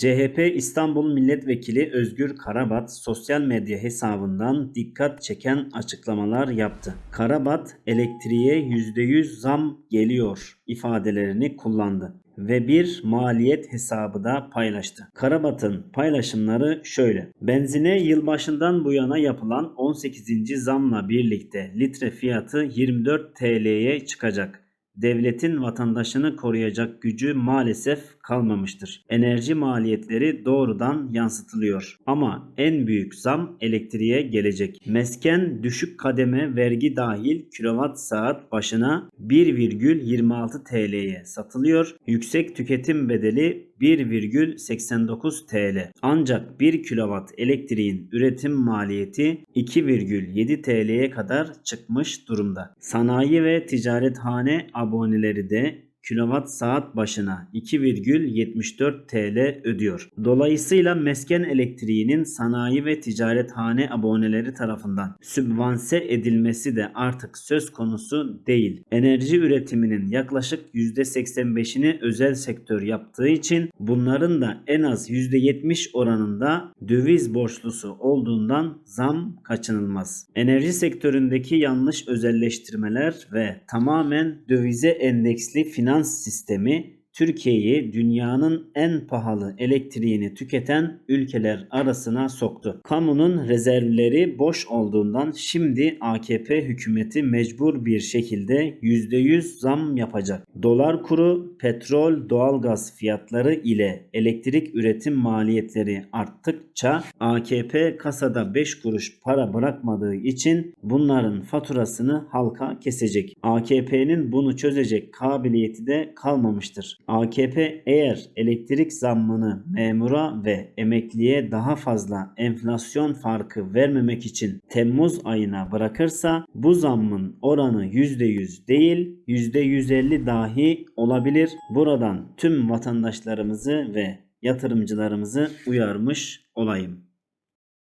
CHP İstanbul Milletvekili Özgür Karabat sosyal medya hesabından dikkat çeken açıklamalar yaptı. Karabat elektriğe %100 zam geliyor ifadelerini kullandı ve bir maliyet hesabı da paylaştı. Karabat'ın paylaşımları şöyle. Benzine yılbaşından bu yana yapılan 18. zamla birlikte litre fiyatı 24 TL'ye çıkacak devletin vatandaşını koruyacak gücü maalesef kalmamıştır. Enerji maliyetleri doğrudan yansıtılıyor. Ama en büyük zam elektriğe gelecek. Mesken düşük kademe vergi dahil kilowatt saat başına 1,26 TL'ye satılıyor. Yüksek tüketim bedeli 1,89 TL. Ancak 1 kilowatt elektriğin üretim maliyeti 2,7 TL'ye kadar çıkmış durumda. Sanayi ve ticarethane aboneleri de kilowatt saat başına 2,74 TL ödüyor. Dolayısıyla mesken elektriğinin sanayi ve ticarethane aboneleri tarafından sübvanse edilmesi de artık söz konusu değil. Enerji üretiminin yaklaşık %85'ini özel sektör yaptığı için bunların da en az %70 oranında döviz borçlusu olduğundan zam kaçınılmaz. Enerji sektöründeki yanlış özelleştirmeler ve tamamen dövize endeksli finans sistemi Türkiye'yi dünyanın en pahalı elektriğini tüketen ülkeler arasına soktu. Kamunun rezervleri boş olduğundan şimdi AKP hükümeti mecbur bir şekilde %100 zam yapacak. Dolar kuru, petrol, doğalgaz fiyatları ile elektrik üretim maliyetleri arttıkça AKP kasada 5 kuruş para bırakmadığı için bunların faturasını halka kesecek. AKP'nin bunu çözecek kabiliyeti de kalmamıştır. AKP eğer elektrik zammını memura ve emekliye daha fazla enflasyon farkı vermemek için Temmuz ayına bırakırsa bu zammın oranı %100 değil %150 dahi olabilir. Buradan tüm vatandaşlarımızı ve yatırımcılarımızı uyarmış olayım.